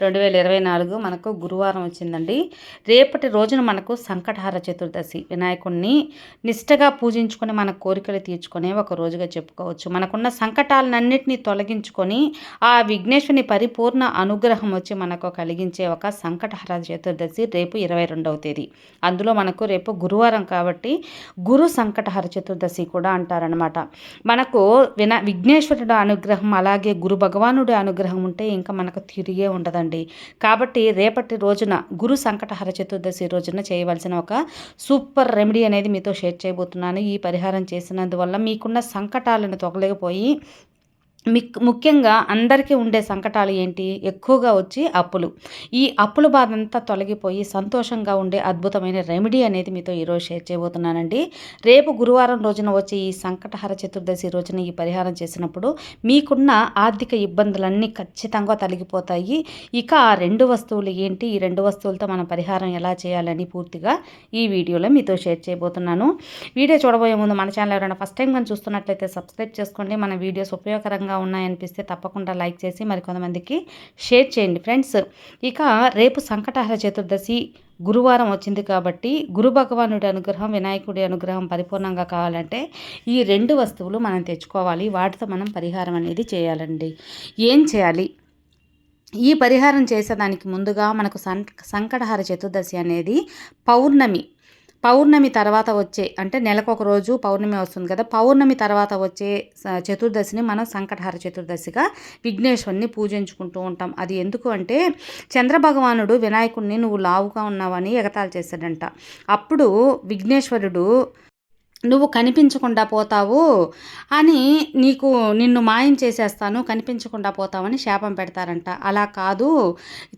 రెండు వేల ఇరవై నాలుగు మనకు గురువారం వచ్చిందండి. రేపటి రోజున మనకు సంకటహార చతుర్దశి. వినాయకుడిని నిష్టగా పూజించుకొని మన కోరికలు తీర్చుకునే ఒక రోజుగా చెప్పుకోవచ్చు. మనకున్న సంకటాలన్నింటినీ తొలగించుకొని ఆ విఘ్నేశ్వరుని పరిపూర్ణ అనుగ్రహం వచ్చి మనకు కలిగించే ఒక సంకటహార చతుర్దశి రేపు ఇరవై రెండవ తేదీ. అందులో మనకు రేపు గురువారం కాబట్టి గురు సంకటహార చతుర్దశి కూడా అంటారనమాట మనకు విన విఘ్నేశ్వరుడు అనుగ్రహం అలాగే గురు భగవానుడి అనుగ్రహం ఉంటే ఇంకా మనకు తిరిగే ఉండదండి. అండి కాబట్టి రేపటి రోజున గురు సంకటహర చతుర్దశి రోజున చేయవలసిన ఒక సూపర్ రెమెడీ అనేది మీతో షేర్ చేయబోతున్నాను. ఈ పరిహారం చేసినందువల్ల మీకున్న సంకటాలను మిక్ ముఖ్యంగా అందరికీ ఉండే సంకటాలు ఏంటి? ఎక్కువగా వచ్చి అప్పులు. ఈ అప్పుల బాధ అంతా తొలగిపోయి సంతోషంగా ఉండే అద్భుతమైన రెమెడీ అనేది మీతో ఈరోజు షేర్ చేయబోతున్నానండి. రేపు గురువారం రోజున వచ్చే ఈ సంకటహర చతుర్దశి రోజున ఈ పరిహారం చేసినప్పుడు మీకున్న ఆర్థిక ఇబ్బందులన్నీ ఖచ్చితంగా తొలగిపోతాయి. ఇక ఆ రెండు వస్తువులు ఏంటి? ఈ రెండు వస్తువులతో మనం పరిహారం ఎలా చేయాలని పూర్తిగా ఈ వీడియోలో మీతో షేర్ చేయబోతున్నాను. వీడియో చూడబోయే ముందు మన ఛానల్ ఎవరైనా ఫస్ట్ టైం కానీ చూస్తున్నట్లయితే సబ్స్క్రైబ్ చేసుకోండి. మన వీడియోస్ ఉపయోగకరంగా ఉపయోగకరంగా ఉన్నాయనిపిస్తే తప్పకుండా లైక్ చేసి మరికొంతమందికి షేర్ చేయండి. ఫ్రెండ్స్ ఇక రేపు సంకటహర చతుర్దశి గురువారం వచ్చింది కాబట్టి గురు భగవానుడి అనుగ్రహం వినాయకుడి అనుగ్రహం పరిపూర్ణంగా కావాలంటే ఈ రెండు వస్తువులు మనం తెచ్చుకోవాలి. వాటితో మనం పరిహారం అనేది చేయాలండి. ఏం చేయాలి? ఈ పరిహారం చేసేదానికి ముందుగా మనకు సం సంకటహార చతుర్దశి అనేది పౌర్ణమి. పౌర్ణమి తర్వాత వచ్చే అంటే నెలకు ఒక రోజు పౌర్ణమి వస్తుంది కదా పౌర్ణమి తర్వాత వచ్చే చతుర్దశిని మనం సంకటహార చతుర్దశిగా విఘ్నేశ్వరిని పూజించుకుంటూ ఉంటాం. అది ఎందుకు అంటే చంద్రభగవానుడు వినాయకుడిని నువ్వు లావుగా ఉన్నావని ఎగతాలు చేశాడంట. అప్పుడు విఘ్నేశ్వరుడు నువ్వు కనిపించకుండా పోతావు అని నీకు నిన్ను మాయం చేసేస్తాను కనిపించకుండా పోతావని శాపం పెడతారంట. అలా కాదు.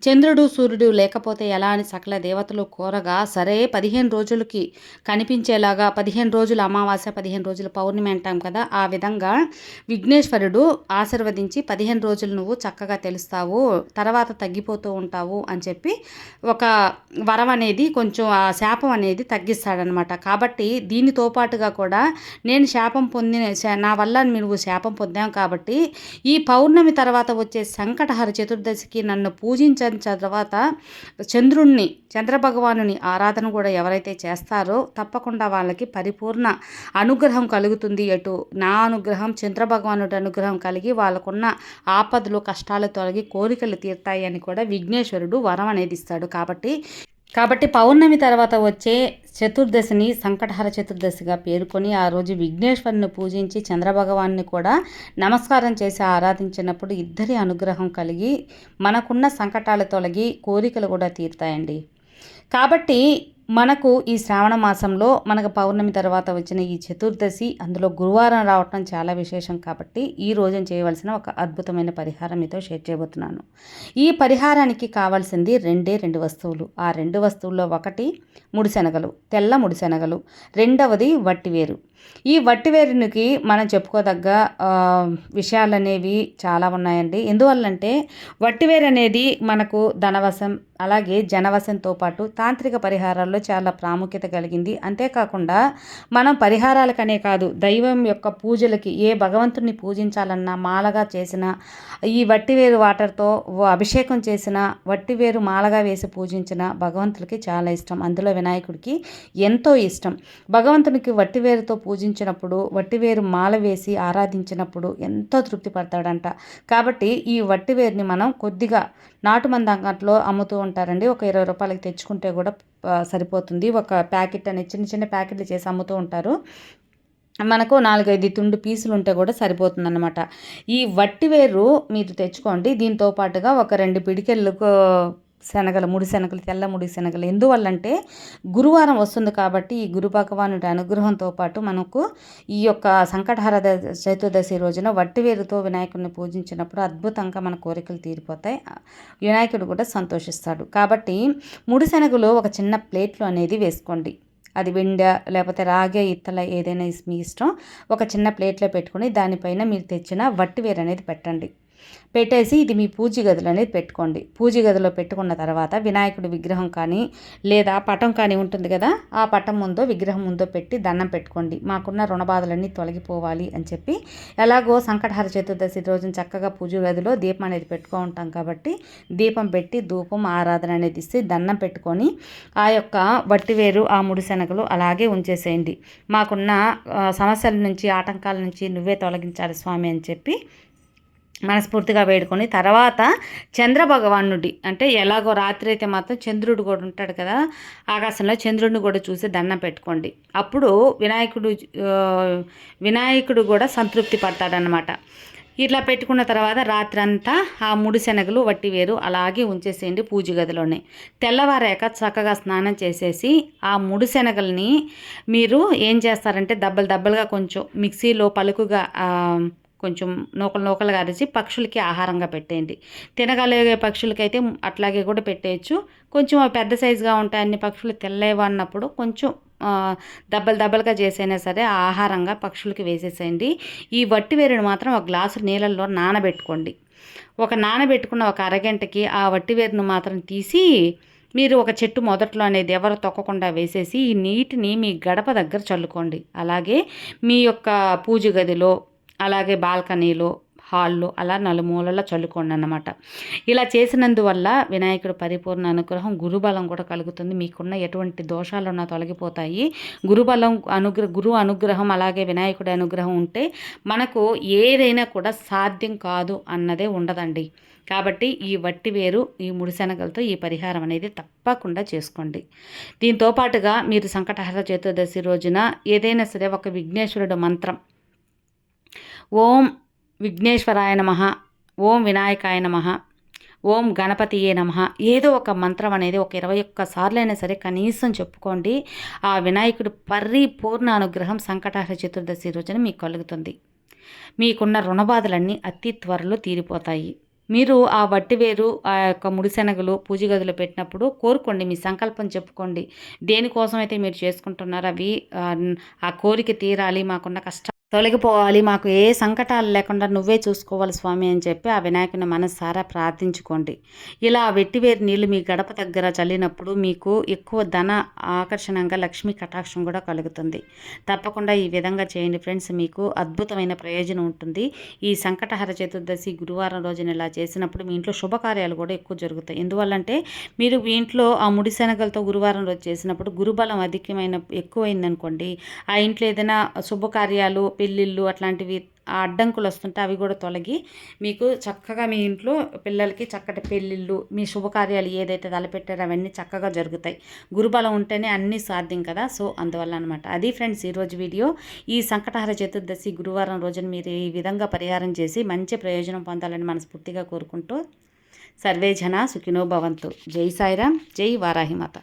చంద్రుడు సూర్యుడు లేకపోతే ఎలా అని సకల దేవతలు కోరగా సరే పదిహేను రోజులకి కనిపించేలాగా పదిహేను రోజులు అమావాస్య పదిహేను రోజులు పౌర్ణమి అంటాం కదా ఆ విధంగా విఘ్నేశ్వరుడు ఆశీర్వదించి పదిహేను రోజులు నువ్వు చక్కగా తెలుస్తావు తర్వాత తగ్గిపోతూ ఉంటావు అని చెప్పి ఒక వరం అనేది కొంచెం ఆ శాపం అనేది తగ్గిస్తాడనమాట. కాబట్టి దీనితో పాటు పొరపాటుగా కూడా నేను శాపం పొందిన నా వల్ల నువ్వు శాపం పొందాం కాబట్టి ఈ పౌర్ణమి తర్వాత వచ్చే సంకటహర చతుర్దశికి నన్ను పూజించిన తర్వాత చంద్రుణ్ణి చంద్రభగవానుని ఆరాధన కూడా ఎవరైతే చేస్తారో తప్పకుండా వాళ్ళకి పరిపూర్ణ అనుగ్రహం కలుగుతుంది అటు నా అనుగ్రహం చంద్రభగవానుడి అనుగ్రహం కలిగి వాళ్ళకున్న ఆపదలు కష్టాలు తొలగి కోరికలు తీరుతాయి అని కూడా విఘ్నేశ్వరుడు వరం అనేది ఇస్తాడు. కాబట్టి కాబట్టి పౌర్ణమి తర్వాత వచ్చే చతుర్దశిని సంకటహర చతుర్దశిగా పేర్కొని ఆ రోజు విఘ్నేశ్వరుని పూజించి చంద్రభగవాన్ని కూడా నమస్కారం చేసి ఆరాధించినప్పుడు ఇద్దరి అనుగ్రహం కలిగి మనకున్న సంకటాలు తొలగి కోరికలు కూడా తీరుతాయండి. కాబట్టి మనకు ఈ శ్రావణ మాసంలో మనకు పౌర్ణమి తర్వాత వచ్చిన ఈ చతుర్దశి అందులో గురువారం రావటం చాలా విశేషం కాబట్టి ఈ రోజు చేయవలసిన ఒక అద్భుతమైన పరిహారం మీతో షేర్ చేయబోతున్నాను. ఈ పరిహారానికి కావాల్సింది రెండే రెండు వస్తువులు. ఆ రెండు వస్తువుల్లో ఒకటి ముడిశనగలు తెల్ల ముడిశనగలు రెండవది వట్టివేరు. ఈ వట్టివేరునికి మనం చెప్పుకోదగ్గ విషయాలు అనేవి చాలా ఉన్నాయండి. ఎందువల్లంటే వట్టివేరు అనేది మనకు ధనవశం అలాగే జనవశంతో పాటు తాంత్రిక పరిహారాల్లో చాలా ప్రాముఖ్యత కలిగింది. అంతేకాకుండా మనం పరిహారాలకనే కాదు దైవం యొక్క పూజలకి ఏ భగవంతుని పూజించాలన్నా మాలగా చేసిన ఈ వట్టివేరు వాటర్తో అభిషేకం చేసిన వట్టివేరు మాలగా వేసి పూజించిన భగవంతుడికి చాలా ఇష్టం. అందులో వినాయకుడికి ఎంతో ఇష్టం. భగవంతునికి వట్టివేరుతో పూజించినప్పుడు వట్టివేరు మాల వేసి ఆరాధించినప్పుడు ఎంతో తృప్తి పడతాడంట. కాబట్టి ఈ వట్టివేరుని మనం కొద్దిగా నాటు అంగట్లో అమ్ముతూ ఉంటారండి. ఒక ఇరవై రూపాయలకి తెచ్చుకుంటే కూడా సరిపోతుంది. ఒక ప్యాకెట్ అనే చిన్న చిన్న ప్యాకెట్లు చేసి అమ్ముతూ ఉంటారు. మనకు నాలుగైదు తుండు పీసులు ఉంటే కూడా సరిపోతుందన్నమాట. ఈ వట్టివేరు మీరు తెచ్చుకోండి. దీంతో పాటుగా ఒక రెండు పిడికెళ్ళకు శనగలు ముడి శనగలు తెల్ల ముడి శనగలు. ఎందువల్లంటే గురువారం వస్తుంది కాబట్టి ఈ గురు భగవానుడి అనుగ్రహంతో పాటు మనకు ఈ యొక్క సంకటహర చతుర్దశి రోజున వట్టివేరుతో వినాయకుడిని పూజించినప్పుడు అద్భుతంగా మన కోరికలు తీరిపోతాయి. వినాయకుడు కూడా సంతోషిస్తాడు. కాబట్టి ముడి శనగలు ఒక చిన్న ప్లేట్లో అనేది వేసుకోండి. అది వెండ లేకపోతే రాగే ఇత్తల ఏదైనా మీ ఇష్టం. ఒక చిన్న ప్లేట్లో పెట్టుకుని దానిపైన మీరు తెచ్చిన వట్టివేరు అనేది పెట్టండి. పెట్టేసి ఇది మీ పూజ గదిలో అనేది పెట్టుకోండి. పూజ గదిలో పెట్టుకున్న తర్వాత వినాయకుడి విగ్రహం కానీ లేదా పటం కానీ ఉంటుంది కదా ఆ పటం ముందో విగ్రహం ముందో పెట్టి దండం పెట్టుకోండి. మాకున్న రుణ బాధలన్నీ తొలగిపోవాలి అని చెప్పి ఎలాగో సంకటహర చతుర్దశి రోజున చక్కగా పూజ గదిలో దీపం అనేది పెట్టుకో ఉంటాం కాబట్టి దీపం పెట్టి ధూపం ఆరాధన అనేది ఇస్తే దండం పెట్టుకొని ఆ యొక్క వట్టివేరు ఆ ముడిశనగలు అలాగే ఉంచేసేయండి. మాకున్న సమస్యల నుంచి ఆటంకాల నుంచి నువ్వే తొలగించాలి స్వామి అని చెప్పి మనస్ఫూర్తిగా వేడుకొని తర్వాత చంద్ర భగవానుడి అంటే ఎలాగో రాత్రి అయితే మాత్రం చంద్రుడు కూడా ఉంటాడు కదా ఆకాశంలో చంద్రుడిని కూడా చూసి దండం పెట్టుకోండి. అప్పుడు వినాయకుడు వినాయకుడు కూడా సంతృప్తి పడతాడనమాట ఇట్లా పెట్టుకున్న తర్వాత రాత్రంతా ఆ ముడి శనగలు వట్టి వేరు అలాగే ఉంచేసేయండి పూజ గదిలోనే. తెల్లవారాక చక్కగా స్నానం చేసేసి ఆ ముడి శనగల్ని మీరు ఏం చేస్తారంటే దబ్బలు దబ్బలుగా కొంచెం మిక్సీలో పలుకుగా కొంచెం నూకలు నూకలుగా అరిచి పక్షులకి ఆహారంగా పెట్టేయండి. తినగలిగే పక్షులకైతే అట్లాగే కూడా పెట్టేయచ్చు. కొంచెం పెద్ద సైజుగా ఉంటాయి అన్ని పక్షులు తెల్లేవా అన్నప్పుడు కొంచెం దెబ్బలు దెబ్బలుగా చేసైనా సరే ఆహారంగా పక్షులకి వేసేసేయండి. ఈ వట్టి వేరుని మాత్రం ఒక గ్లాసు నీళ్ళల్లో నానబెట్టుకోండి. ఒక నానబెట్టుకున్న ఒక అరగంటకి ఆ వట్టి వేరును మాత్రం తీసి మీరు ఒక చెట్టు మొదట్లో అనేది ఎవరు తొక్కకుండా వేసేసి ఈ నీటిని మీ గడప దగ్గర చల్లుకోండి. అలాగే మీ యొక్క పూజ గదిలో అలాగే బాల్కనీలు హాల్లో అలా నలుమూలలా చల్లుకోండి అన్నమాట. ఇలా చేసినందువల్ల వినాయకుడు పరిపూర్ణ అనుగ్రహం గురుబలం కూడా కలుగుతుంది. మీకున్న ఎటువంటి దోషాలున్నా తొలగిపోతాయి. గురుబలం అనుగ్రహ గురు అనుగ్రహం అలాగే వినాయకుడి అనుగ్రహం ఉంటే మనకు ఏదైనా కూడా సాధ్యం కాదు అన్నదే ఉండదండి. కాబట్టి ఈ వట్టి వేరు ఈ ముడిశనగలతో ఈ పరిహారం అనేది తప్పకుండా చేసుకోండి. దీంతో పాటుగా మీరు సంకటహర చతుర్దశి రోజున ఏదైనా సరే ఒక విఘ్నేశ్వరుడు మంత్రం ఓం విఘ్నేశ్వరాయ నమ ఓం వినాయకాయ నమ ఓం గణపతియే నమ ఏదో ఒక మంత్రం అనేది ఒక ఇరవై ఒక్క సార్లైనా సరే కనీసం చెప్పుకోండి. ఆ వినాయకుడు పరిపూర్ణ అనుగ్రహం సంకటహర చతుర్దశి రోజున మీకు కలుగుతుంది. మీకున్న రుణబాధలన్నీ అతి త్వరలో తీరిపోతాయి. మీరు ఆ వట్టివేరు ఆ యొక్క ముడిశనగలు పూజ గదిలో పెట్టినప్పుడు కోరుకోండి మీ సంకల్పం చెప్పుకోండి. దేనికోసం అయితే మీరు చేసుకుంటున్నారో అవి ఆ కోరిక తీరాలి మాకున్న కష్టం తొలగిపోవాలి. మాకు ఏ సంకటాలు లేకుండా నువ్వే చూసుకోవాలి స్వామి అని చెప్పి ఆ వినాయకుని మనస్సారా ప్రార్థించుకోండి. ఇలా వెట్టివేరు నీళ్ళు మీ గడప దగ్గర చల్లినప్పుడు మీకు ఎక్కువ ధన ఆకర్షణంగా లక్ష్మీ కటాక్షం కూడా కలుగుతుంది. తప్పకుండా ఈ విధంగా చేయండి ఫ్రెండ్స్. మీకు అద్భుతమైన ప్రయోజనం ఉంటుంది. ఈ సంకటహర చతుర్దశి గురువారం రోజున ఇలా చేసినప్పుడు మీ ఇంట్లో శుభకార్యాలు కూడా ఎక్కువ జరుగుతాయి. ఎందువల్లంటే మీరు మీ ఇంట్లో ఆ ముడిశనగలతో గురువారం రోజు చేసినప్పుడు గురుబలం అధికమైన ఎక్కువైందనుకోండి. ఆ ఇంట్లో ఏదైనా శుభకార్యాలు పెళ్ళిళ్ళు అట్లాంటివి ఆ అడ్డంకులు వస్తుంటే అవి కూడా తొలగి మీకు చక్కగా మీ ఇంట్లో పిల్లలకి చక్కటి పెళ్ళిళ్ళు మీ శుభకార్యాలు ఏదైతే తలపెట్టారో అవన్నీ చక్కగా జరుగుతాయి. గురుబలం ఉంటేనే అన్నీ సాధ్యం కదా? సో అందువల్ల అనమాట అది ఫ్రెండ్స్ ఈరోజు వీడియో. ఈ సంకటహర చతుర్దశి గురువారం రోజున మీరు ఈ విధంగా పరిహారం చేసి మంచి ప్రయోజనం పొందాలని మనస్ఫూర్తిగా కోరుకుంటూ సర్వే జన సుఖినో భవంతు. జై సాయిరామ్ జై వారాహిమాత.